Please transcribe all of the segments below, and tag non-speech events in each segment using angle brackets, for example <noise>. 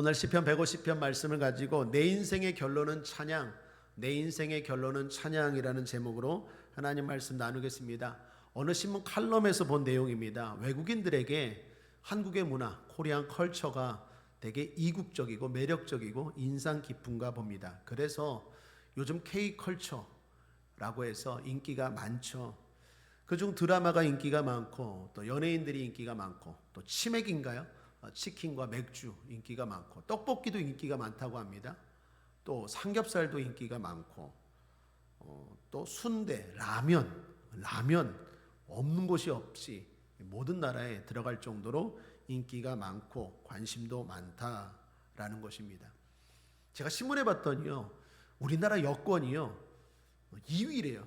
오늘 시편 150편 말씀을 가지고 내 인생의 결론은 찬양, 내 인생의 결론은 찬양이라는 제목으로 하나님 말씀 나누겠습니다. 어느 신문 칼럼에서 본 내용입니다. 외국인들에게 한국의 문화, 코리안 컬처가 되게 이국적이고 매력적이고 인상 깊은가 봅니다. 그래서 요즘 K 컬처라고 해서 인기가 많죠. 그중 드라마가 인기가 많고 또 연예인들이 인기가 많고 또 치맥인가요? 어, 치킨과 맥주 인기가 많고 떡볶이도 인기가 많다고 합니다. 또 삼겹살도 인기가 많고 어, 또 순대, 라면, 라면 없는 곳이 없이 모든 나라에 들어갈 정도로 인기가 많고 관심도 많다라는 것입니다. 제가 신문에 봤더니요, 우리나라 여권이요 2위래요.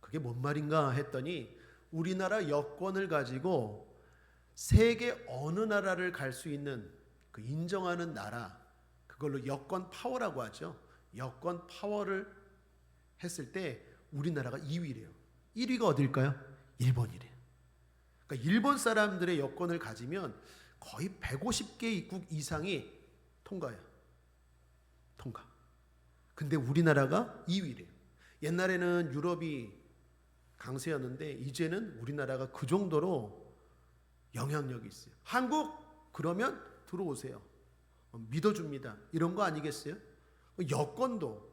그게 뭔 말인가 했더니 우리나라 여권을 가지고 세계 어느 나라를 갈 수 있는 그 인정하는 나라 그걸로 여권 파워라고 하죠. 여권 파워를 했을 때 우리나라가 2위래요. 1위가 어딜까요? 일본이래요. 그러니까 일본 사람들의 여권을 가지면 거의 150개 입국 이상이 통과해요. 통과. 근데 우리나라가 2위래요. 옛날에는 유럽이 강세였는데 이제는 우리나라가 그 정도로 영향력이 있어요. 한국 그러면 들어오세요. 어, 믿어줍니다. 이런 거 아니겠어요? 여권도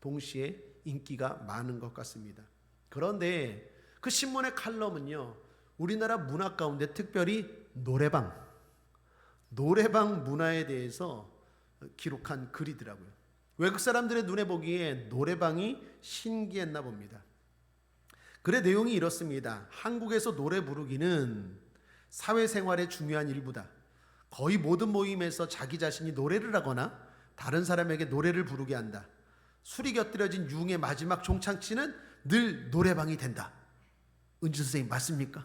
동시에 인기가 많은 것 같습니다. 그런데 그 신문의 칼럼은요, 우리나라 문화 가운데 특별히 노래방, 노래방 문화에 대해서 기록한 글이더라고요. 외국 사람들의 눈에 보기에 노래방이 신기했나 봅니다. 글의 내용이 이렇습니다. 한국에서 노래 부르기는 사회생활의 중요한 일부다. 거의 모든 모임에서 자기 자신이 노래를 하거나 다른 사람에게 노래를 부르게 한다. 술이 곁들여진 융의 마지막 종착지는 늘 노래방이 된다. 은주 선생님 맞습니까?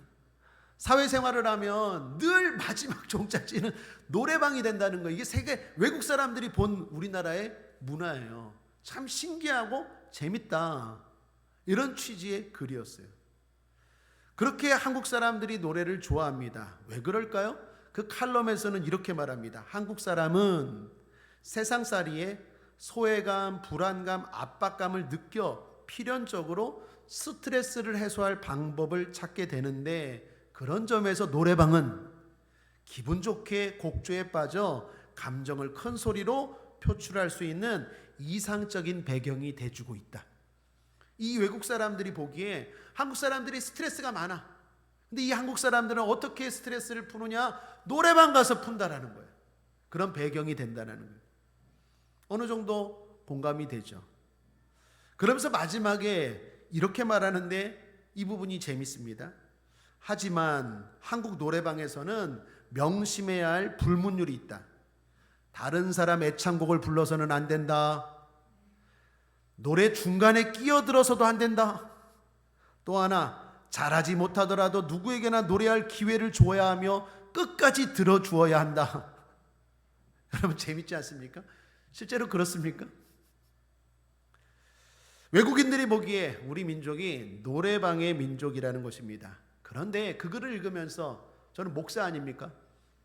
사회생활을 하면 늘 마지막 종착지는 노래방이 된다는 거. 이게 세계 외국 사람들이 본 우리나라의 문화예요. 참 신기하고 재밌다. 이런 취지의 글이었어요. 그렇게 한국 사람들이 노래를 좋아합니다. 왜 그럴까요? 그 칼럼에서는 이렇게 말합니다. 한국 사람은 세상살이에 소외감, 불안감, 압박감을 느껴 필연적으로 스트레스를 해소할 방법을 찾게 되는데 그런 점에서 노래방은 기분 좋게 곡조에 빠져 감정을 큰 소리로 표출할 수 있는 이상적인 배경이 돼주고 있다. 이 외국 사람들이 보기에 한국 사람들이 스트레스가 많아. 근데 이 한국 사람들은 어떻게 스트레스를 푸느냐? 노래방 가서 푼다라는 거예요. 그런 배경이 된다는 거예요. 어느 정도 공감이 되죠. 그러면서 마지막에 이렇게 말하는데 이 부분이 재밌습니다. 하지만 한국 노래방에서는 명심해야 할 불문율이 있다. 다른 사람 애창곡을 불러서는 안 된다. 노래 중간에 끼어들어서도 안 된다. 또 하나 잘하지 못하더라도 누구에게나 노래할 기회를 줘야 하며 끝까지 들어주어야 한다. <laughs> 여러분 재밌지 않습니까? 실제로 그렇습니까? 외국인들이 보기에 우리 민족이 노래방의 민족이라는 것입니다. 그런데 그 글을 읽으면서 저는 목사 아닙니까?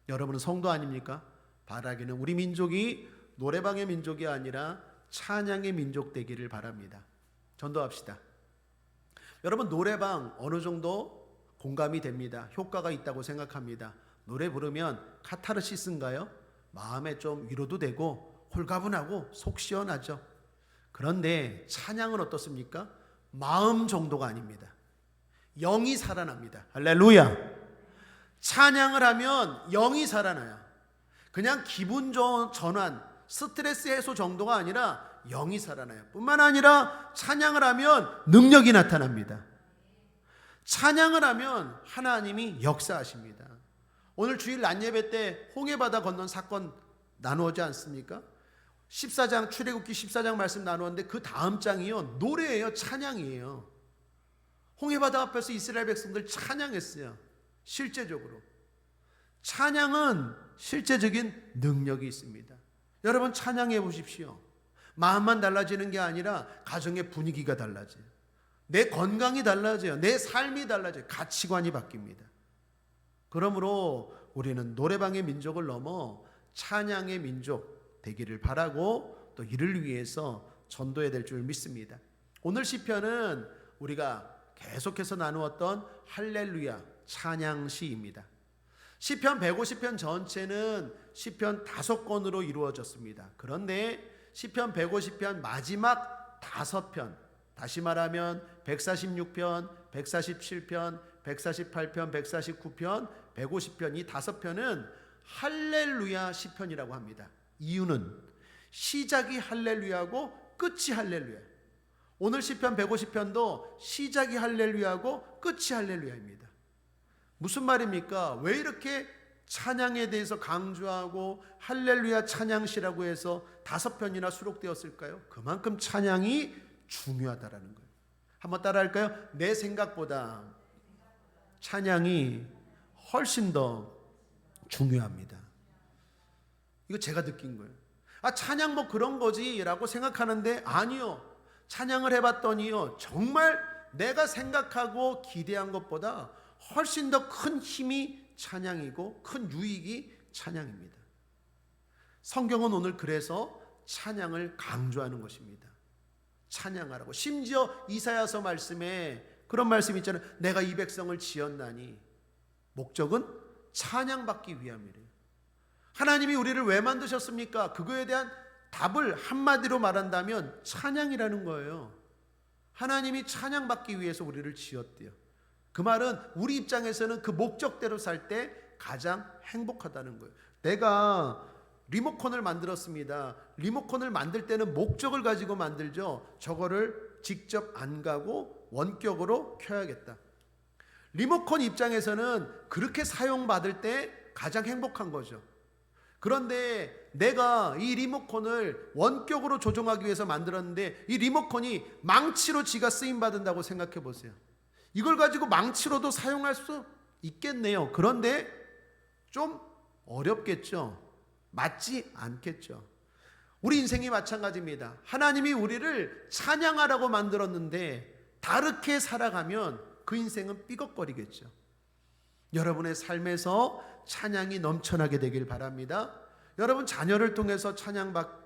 여러분은 성도 아닙니까? 바라기는 우리 민족이 노래방의 민족이 아니라 찬양의 민족 되기를 바랍니다. 전도합시다. 여러분 노래방 어느 정도 공감이 됩니다. 효과가 있다고 생각합니다. 노래 부르면 카타르시스인가요? 마음에 좀 위로도 되고 홀가분하고 속 시원하죠. 그런데 찬양은 어떻습니까? 마음 정도가 아닙니다. 영이 살아납니다. 할렐루야. 찬양을 하면 영이 살아나요. 그냥 기분 전환, 스트레스 해소 정도가 아니라 영이 살아나요. 뿐만 아니라 찬양을 하면 능력이 나타납니다. 찬양을 하면 하나님이 역사하십니다. 오늘 주일 낮 예배 때 홍해바다 건넌 사건 나누지 않습니까? 14장 출애굽기 14장 말씀 나누었는데 그 다음 장이요 노래예요 찬양이에요. 홍해바다 앞에서 이스라엘 백성들 찬양했어요. 실제적으로 찬양은 실제적인 능력이 있습니다. 여러분 찬양해 보십시오. 마음만 달라지는 게 아니라 가정의 분위기가 달라져요. 내 건강이 달라져요. 내 삶이 달라져요. 가치관이 바뀝니다. 그러므로 우리는 노래방의 민족을 넘어 찬양의 민족 되기를 바라고 또 이를 위해서 전도해야 될 줄 믿습니다. 오늘 시편은 우리가 계속해서 나누었던 할렐루야 찬양 시입니다. 시편 150편 전체는 시편 다섯 권으로 이루어졌습니다. 그런데 시편 150편 마지막 다섯 편, 다시 말하면 146편, 147편, 148편, 149편, 150편 이 다섯 편은 할렐루야 시편이라고 합니다. 이유는 시작이 할렐루야고 끝이 할렐루야. 오늘 시편 150편도 시작이 할렐루야고 끝이 할렐루야입니다. 무슨 말입니까? 왜 이렇게 찬양에 대해서 강조하고 할렐루야 찬양시라고 해서 다섯 편이나 수록되었을까요? 그만큼 찬양이 중요하다라는 거예요. 한번 따라할까요? 내 생각보다 찬양이 훨씬 더 중요합니다. 이거 제가 느낀 거예요. 아, 찬양 뭐 그런 거지라고 생각하는데 아니요. 찬양을 해봤더니요. 정말 내가 생각하고 기대한 것보다 훨씬 더 큰 힘이 찬양이고 큰 유익이 찬양입니다. 성경은 오늘 그래서 찬양을 강조하는 것입니다. 찬양하라고. 심지어 이사야서 말씀에 그런 말씀 있잖아요. 내가 이 백성을 지었나니 목적은 찬양받기 위함이래요. 하나님이 우리를 왜 만드셨습니까? 그거에 대한 답을 한마디로 말한다면 찬양이라는 거예요. 하나님이 찬양받기 위해서 우리를 지었대요. 그 말은 우리 입장에서는 그 목적대로 살 때 가장 행복하다는 거예요. 내가 리모컨을 만들었습니다. 리모컨을 만들 때는 목적을 가지고 만들죠. 저거를 직접 안 가고 원격으로 켜야겠다. 리모컨 입장에서는 그렇게 사용받을 때 가장 행복한 거죠. 그런데 내가 이 리모컨을 원격으로 조종하기 위해서 만들었는데 이 리모컨이 망치로 지가 쓰임 받는다고 생각해 보세요. 이걸 가지고 망치로도 사용할 수 있겠네요. 그런데 좀 어렵겠죠. 맞지 않겠죠. 우리 인생이 마찬가지입니다. 하나님이 우리를 찬양하라고 만들었는데 다르게 살아가면 그 인생은 삐걱거리겠죠. 여러분의 삶에서 찬양이 넘쳐나게 되길 바랍니다. 여러분 자녀를 통해서 찬양 받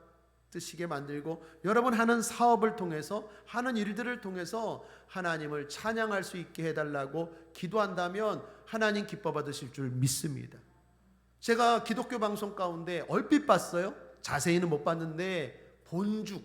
으시게 만들고 여러분 하는 사업을 통해서 하는 일들을 통해서 하나님을 찬양할 수 있게 해달라고 기도한다면 하나님 기뻐 받으실 줄 믿습니다. 제가 기독교 방송 가운데 얼핏 봤어요. 자세히는 못 봤는데 본죽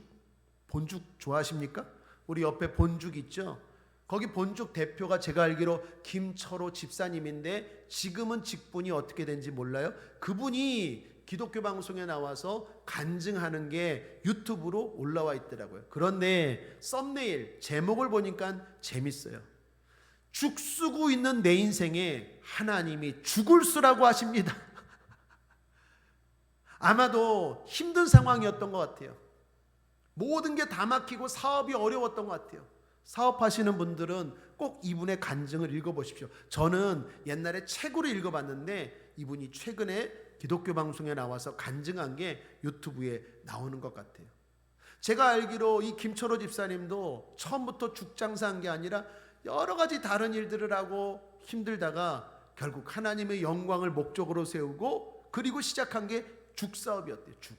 본죽 좋아하십니까? 우리 옆에 본죽 있죠? 거기 본죽 대표가 제가 알기로 김철호 집사님인데 지금은 직분이 어떻게 된지 몰라요. 그분이 기독교 방송에 나와서 간증하는 게 유튜브로 올라와 있더라고요. 그런데 썸네일 제목을 보니까 재밌어요. 죽 쓰고 있는 내 인생에 하나님이 죽을 수라고 하십니다. <laughs> 아마도 힘든 상황이었던 것 같아요. 모든 게 다 막히고 사업이 어려웠던 것 같아요. 사업하시는 분들은 꼭 이분의 간증을 읽어보십시오. 저는 옛날에 책으로 읽어봤는데 이분이 최근에 기독교 방송에 나와서 간증한 게 유튜브에 나오는 것 같아요. 제가 알기로 이 김철호 집사님도 처음부터 죽장사한 게 아니라 여러 가지 다른 일들을 하고 힘들다가 결국 하나님의 영광을 목적으로 세우고 그리고 시작한 게 죽사업이었대요. 죽.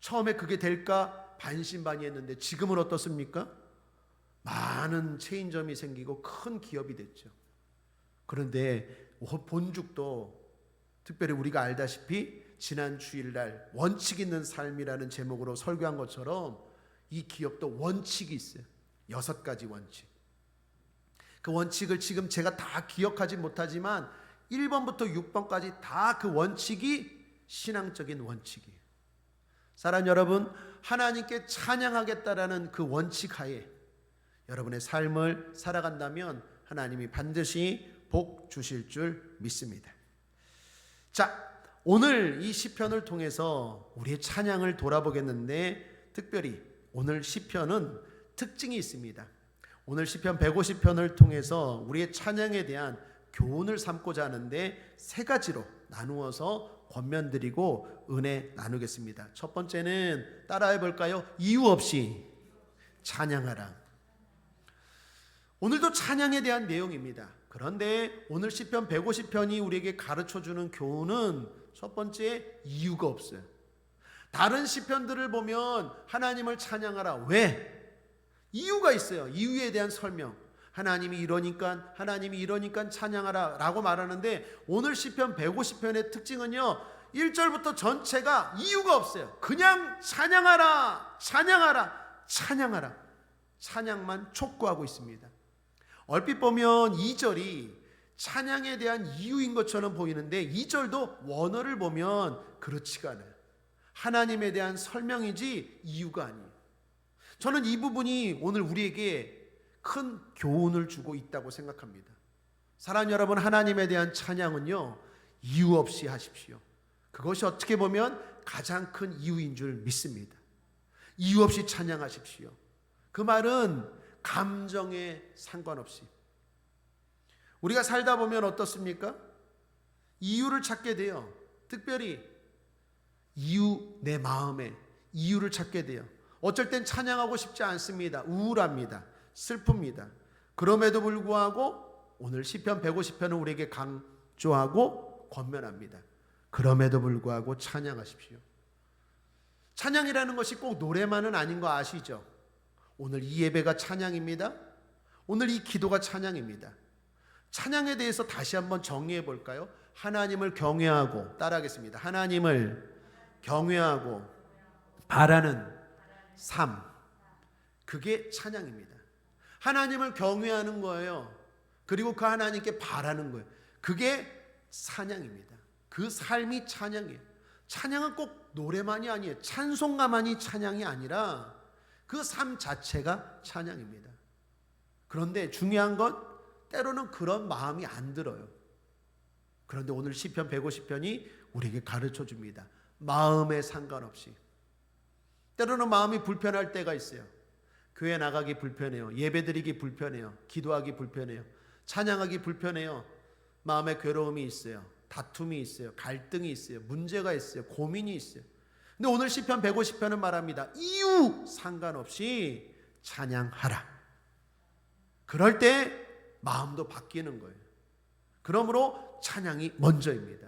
처음에 그게 될까 반신반의했는데 지금은 어떻습니까? 많은 체인점이 생기고 큰 기업이 됐죠. 그런데 본죽도 특별히 우리가 알다시피 지난 주일날 원칙 있는 삶이라는 제목으로 설교한 것처럼 이 기업도 원칙이 있어요. 여섯 가지 원칙. 그 원칙을 지금 제가 다 기억하지 못하지만 1번부터 6번까지 다 그 원칙이 신앙적인 원칙이에요. 사랑 여러분, 하나님께 찬양하겠다라는 그 원칙 하에 여러분의 삶을 살아간다면 하나님이 반드시 복 주실 줄 믿습니다. 자, 오늘 이 시편을 통해서 우리의 찬양을 돌아보겠는데 특별히 오늘 시편은 특징이 있습니다. 오늘 시편 150편을 통해서 우리의 찬양에 대한 교훈을 삼고자 하는데 세 가지로 나누어서 권면드리고 은혜 나누겠습니다. 첫 번째는 따라해 볼까요? 이유 없이 찬양하라. 오늘도 찬양에 대한 내용입니다. 그런데 오늘 시편 150편이 우리에게 가르쳐 주는 교훈은 첫 번째 이유가 없어요. 다른 시편들을 보면 하나님을 찬양하라. 왜? 이유가 있어요. 이유에 대한 설명. 하나님이 이러니까 하나님이 이러니까 찬양하라라고 말하는데 오늘 시편 150편의 특징은요. 1절부터 전체가 이유가 없어요. 그냥 찬양하라. 찬양하라. 찬양하라. 찬양만 촉구하고 있습니다. 얼핏 보면 2절이 찬양에 대한 이유인 것처럼 보이는데 2절도 원어를 보면 그렇지가 않아요. 하나님에 대한 설명이지 이유가 아니에요. 저는 이 부분이 오늘 우리에게 큰 교훈을 주고 있다고 생각합니다. 사랑 여러분, 하나님에 대한 찬양은요, 이유 없이 하십시오. 그것이 어떻게 보면 가장 큰 이유인 줄 믿습니다. 이유 없이 찬양하십시오. 그 말은 감정에 상관없이. 우리가 살다 보면 어떻습니까? 이유를 찾게 돼요. 특별히 이유 내 마음에 이유를 찾게 돼요. 어쩔 땐 찬양하고 싶지 않습니다. 우울합니다. 슬픕니다. 그럼에도 불구하고 오늘 시편 150편은 우리에게 강조하고 권면합니다. 그럼에도 불구하고 찬양하십시오. 찬양이라는 것이 꼭 노래만은 아닌 거 아시죠? 오늘 이 예배가 찬양입니다. 오늘 이 기도가 찬양입니다. 찬양에 대해서 다시 한번 정리해 볼까요? 하나님을 경외하고 따라하겠습니다. 하나님을 경외하고 바라는 삶. 그게 찬양입니다. 하나님을 경외하는 거예요. 그리고 그 하나님께 바라는 거예요. 그게 찬양입니다. 그 삶이 찬양이에요. 찬양은 꼭 노래만이 아니에요. 찬송가만이 찬양이 아니라 그 삶 자체가 찬양입니다. 그런데 중요한 건 때로는 그런 마음이 안 들어요. 그런데 오늘 시편 150편이 우리에게 가르쳐 줍니다. 마음에 상관없이. 때로는 마음이 불편할 때가 있어요. 교회 나가기 불편해요. 예배드리기 불편해요. 기도하기 불편해요. 찬양하기 불편해요. 마음에 괴로움이 있어요. 다툼이 있어요. 갈등이 있어요. 문제가 있어요. 고민이 있어요. 근데 오늘 시편 150편은 말합니다. 이유 상관없이 찬양하라. 그럴 때 마음도 바뀌는 거예요. 그러므로 찬양이 먼저입니다.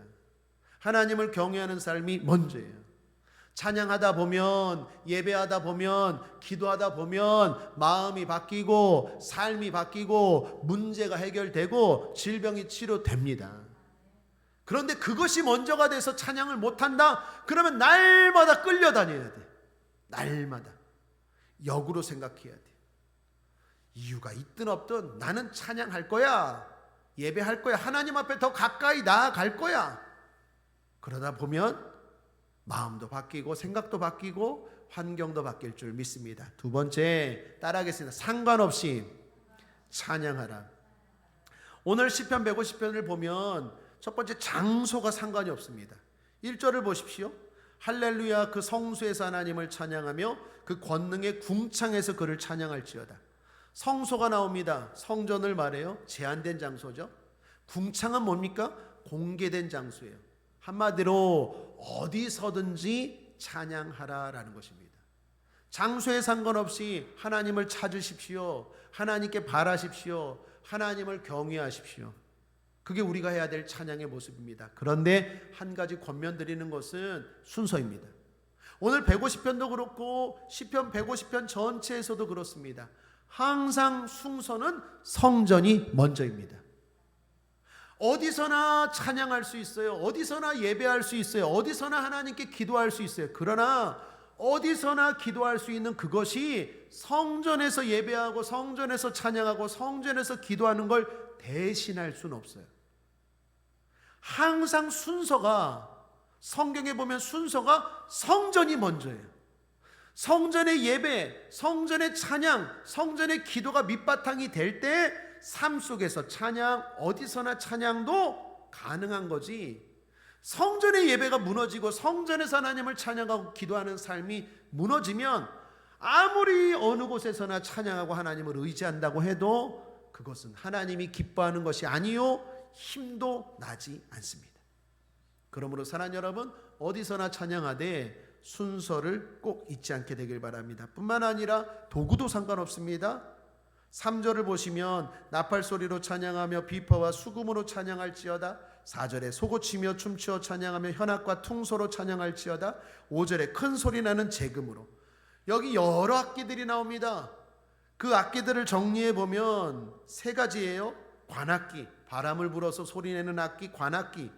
하나님을 경외하는 삶이 먼저예요. 찬양하다 보면 예배하다 보면 기도하다 보면 마음이 바뀌고 삶이 바뀌고 문제가 해결되고 질병이 치료됩니다. 그런데 그것이 먼저가 돼서 찬양을 못 한다? 그러면 날마다 끌려다녀야 돼. 날마다 역으로 생각해야 돼. 이유가 있든 없든 나는 찬양할 거야. 예배할 거야. 하나님 앞에 더 가까이 나아갈 거야. 그러다 보면 마음도 바뀌고 생각도 바뀌고 환경도 바뀔 줄 믿습니다. 두 번째 따라하겠습니다. 상관없이 찬양하라. 오늘 시편 150편을 보면 첫 번째 장소가 상관이 없습니다. 1절을 보십시오. 할렐루야 그 성수에서 하나님을 찬양하며 그 권능의 궁창에서 그를 찬양할지어다. 성소가 나옵니다. 성전을 말해요. 제한된 장소죠. 궁창은 뭡니까? 공개된 장소예요. 한마디로 어디서든지 찬양하라라는 것입니다. 장소에 상관없이 하나님을 찾으십시오. 하나님께 바라십시오. 하나님을 경외하십시오. 그게 우리가 해야 될 찬양의 모습입니다. 그런데 한 가지 권면 드리는 것은 순서입니다. 오늘 150편도 그렇고 시편 150편 전체에서도 그렇습니다. 항상 순서는 성전이 먼저입니다. 어디서나 찬양할 수 있어요. 어디서나 예배할 수 있어요. 어디서나 하나님께 기도할 수 있어요. 그러나 어디서나 기도할 수 있는 그것이 성전에서 예배하고 성전에서 찬양하고 성전에서 기도하는 걸 대신할 수는 없어요. 항상 순서가 성경에 보면 순서가 성전이 먼저예요. 성전의 예배, 성전의 찬양, 성전의 기도가 밑바탕이 될 때 삶 속에서 찬양, 어디서나 찬양도 가능한 거지. 성전의 예배가 무너지고 성전에서 하나님을 찬양하고 기도하는 삶이 무너지면 아무리 어느 곳에서나 찬양하고 하나님을 의지한다고 해도 그것은 하나님이 기뻐하는 것이 아니요 힘도 나지 않습니다. 그러므로 사랑 여러분 어디서나 찬양하되 순서를 꼭 잊지 않게 되길 바랍니다. 뿐만 아니라 도구도 상관없습니다. 3절을 보시면 나팔 소리로 찬양하며 비퍼와 수금으로 찬양할지어다. 4절에 소고치며 춤추어 찬양하며 현악과 퉁소로 찬양할지어다 5절에 큰 소리 나는 재금으로 여기 여러 악기들이 나옵니다. 그 악기들을 정리해 보면 세 가지예요. 관악기, 바람을 불어서 소리내는 악기, 관악기,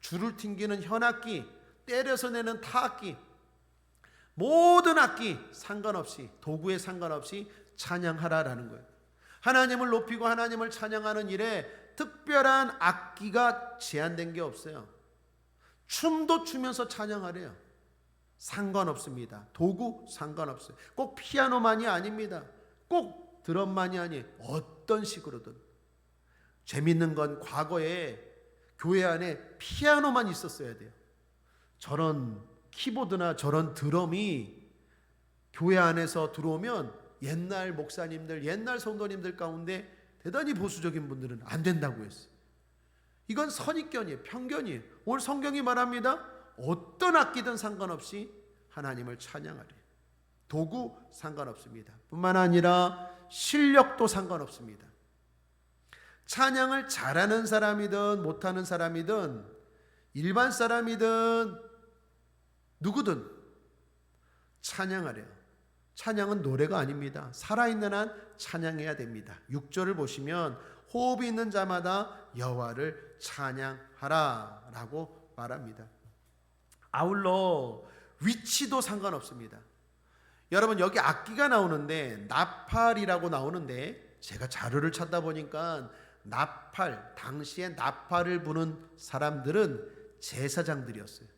줄을 튕기는 현악기, 때려서 내는 타악기. 모든 악기 상관없이 도구에 상관없이 찬양하라라는 거예요. 하나님을 높이고 하나님을 찬양하는 일에 특별한 악기가 제한된 게 없어요. 춤도 추면서 찬양하래요. 상관없습니다. 도구 상관없어요. 꼭 피아노만이 아닙니다. 꼭 드럼만이 아니 어떤 식으로든 재밌는 건 과거에 교회 안에 피아노만 있었어야 돼요. 저런 키보드나 저런 드럼이 교회 안에서 들어오면 옛날 목사님들, 옛날 성도님들 가운데 대단히 보수적인 분들은 안 된다고 했어요. 이건 선입견이에요. 편견이에요. 오늘 성경이 말합니다. 어떤 악기든 상관없이 하나님을 찬양하래. 도구 상관없습니다. 뿐만 아니라 실력도 상관없습니다. 찬양을 잘하는 사람이든 못하는 사람이든 일반 사람이든 누구든 찬양하래요. 찬양은 노래가 아닙니다. 살아있는 한 찬양해야 됩니다. 6절을 보시면 호흡이 있는 자마다 여호와를 찬양하라라고 말합니다. 아울러 위치도 상관없습니다. 여러분 여기 악기가 나오는데 나팔이라고 나오는데 제가 자료를 찾다 보니까 나팔 당시에 나팔을 부는 사람들은 제사장들이었어요.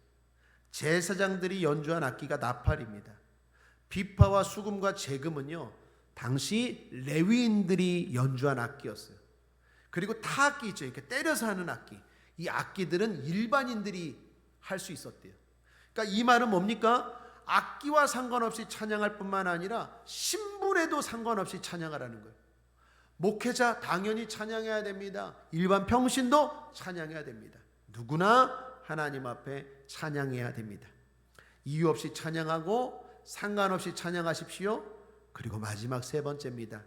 제사장들이 연주한 악기가 나팔입니다. 비파와 수금과 재금은요 당시 레위인들이 연주한 악기였어요. 그리고 타악기 있죠. 이렇게 때려서 하는 악기. 이 악기들은 일반인들이 할 수 있었대요. 그러니까 이 말은 뭡니까? 악기와 상관없이 찬양할 뿐만 아니라 신분에도 상관없이 찬양하라는 거예요. 목회자 당연히 찬양해야 됩니다. 일반 평신도 찬양해야 됩니다. 누구나 하나님 앞에 찬양해야 됩니다. 이유 없이 찬양하고 상관없이 찬양하십시오. 그리고 마지막 세 번째입니다.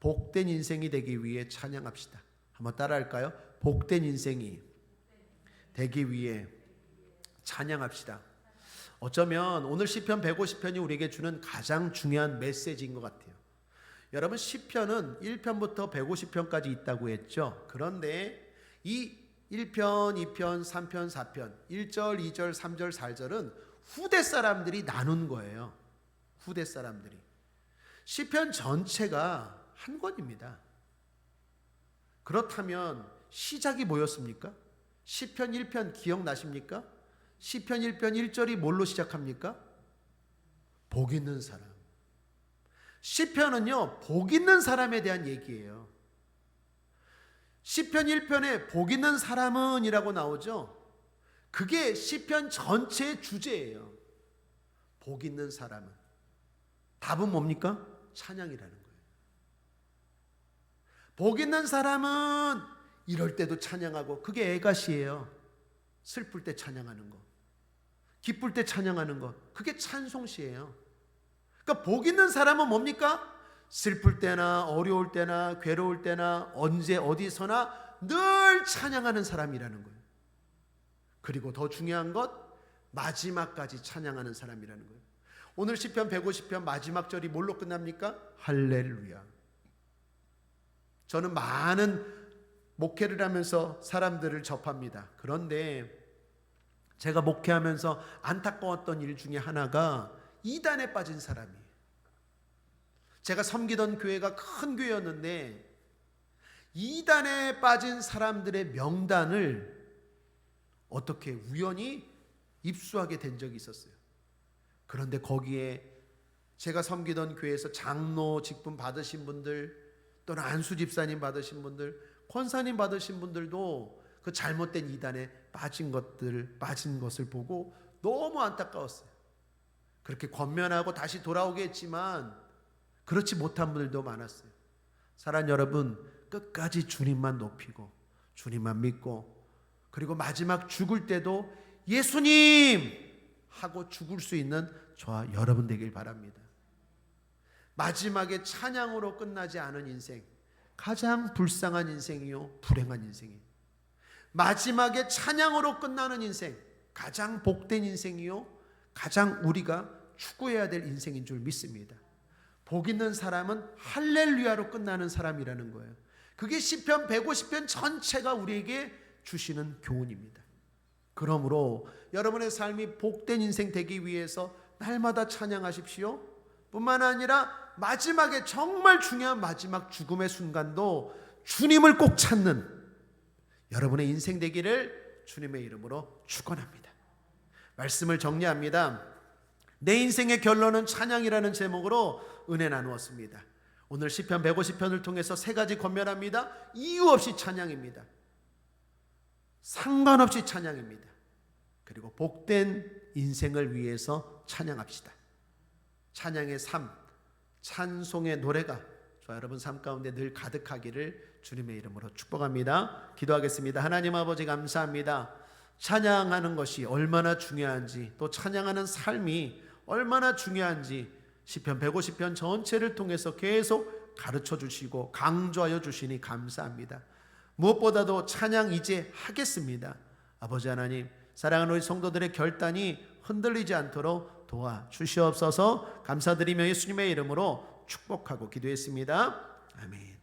복된 인생이 되기 위해 찬양합시다. 한번 따라할까요? 복된 인생이 되기 위해 찬양합시다. 어쩌면 오늘 시편 150편이 우리에게 주는 가장 중요한 메시지인 것 같아요. 여러분 시편은 1편부터 150편까지 있다고 했죠. 그런데 이 1편, 2편, 3편, 4편, 1절, 2절, 3절, 4절은 후대 사람들이 나눈 거예요. 후대 사람들이. 시편 전체가 한 권입니다. 그렇다면 시작이 뭐였습니까? 시편 1편 기억나십니까? 시편 1편 1절이 뭘로 시작합니까? 복 있는 사람. 시편은요, 복 있는 사람에 대한 얘기예요. 시편 1편에 복 있는 사람은이라고 나오죠. 그게 시편 전체의 주제예요. 복 있는 사람은. 답은 뭡니까? 찬양이라는 거예요. 복 있는 사람은 이럴 때도 찬양하고 그게 애가시예요. 슬플 때 찬양하는 거. 기쁠 때 찬양하는 거. 그게 찬송시예요. 그러니까 복 있는 사람은 뭡니까? 슬플 때나 어려울 때나 괴로울 때나 언제 어디서나 늘 찬양하는 사람이라는 거예요. 그리고 더 중요한 것 마지막까지 찬양하는 사람이라는 거예요. 오늘 시편 150편 마지막 절이 뭘로 끝납니까? 할렐루야. 저는 많은 목회를 하면서 사람들을 접합니다. 그런데 제가 목회하면서 안타까웠던 일 중에 하나가 이단에 빠진 사람이에요. 제가 섬기던 교회가 큰 교회였는데 이단에 빠진 사람들의 명단을 어떻게 우연히 입수하게 된 적이 있었어요. 그런데 거기에 제가 섬기던 교회에서 장로 직분 받으신 분들 또는 안수 집사님 받으신 분들, 권사님 받으신 분들도 그 잘못된 이단에 빠진 것들 빠진 것을 보고 너무 안타까웠어요. 그렇게 권면하고 다시 돌아오겠지만 그렇지 못한 분들도 많았어요. 사랑 여러분 끝까지 주님만 높이고 주님만 믿고 그리고 마지막 죽을 때도 예수님 하고 죽을 수 있는 저와 여러분 되길 바랍니다. 마지막에 찬양으로 끝나지 않은 인생 가장 불쌍한 인생이요 불행한 인생이에요. 마지막에 찬양으로 끝나는 인생, 가장 복된 인생이요. 가장 우리가 추구해야 될 인생인 줄 믿습니다. 복 있는 사람은 할렐루야로 끝나는 사람이라는 거예요. 그게 시편 150편 전체가 우리에게 주시는 교훈입니다. 그러므로 여러분의 삶이 복된 인생 되기 위해서 날마다 찬양하십시오. 뿐만 아니라 마지막에 정말 중요한 마지막 죽음의 순간도 주님을 꼭 찾는 여러분의 인생 되기를 주님의 이름으로 축원합니다. 말씀을 정리합니다. 내 인생의 결론은 찬양이라는 제목으로 은혜 나누었습니다. 오늘 시편 150편을 통해서 세 가지 권면합니다. 이유 없이 찬양입니다. 상관없이 찬양입니다. 그리고 복된 인생을 위해서 찬양합시다. 찬양의 삶, 찬송의 노래가 저 여러분 삶 가운데 늘 가득하기를 주님의 이름으로 축복합니다. 기도하겠습니다. 하나님 아버지 감사합니다. 찬양하는 것이 얼마나 중요한지 또 찬양하는 삶이 얼마나 중요한지 시편 150편 전체를 통해서 계속 가르쳐 주시고 강조하여 주시니 감사합니다. 무엇보다도 찬양 이제 하겠습니다. 아버지 하나님, 사랑하는 우리 성도들의 결단이 흔들리지 않도록 도와 주시옵소서 감사드리며 예수님의 이름으로 축복하고 기도했습니다. 아멘.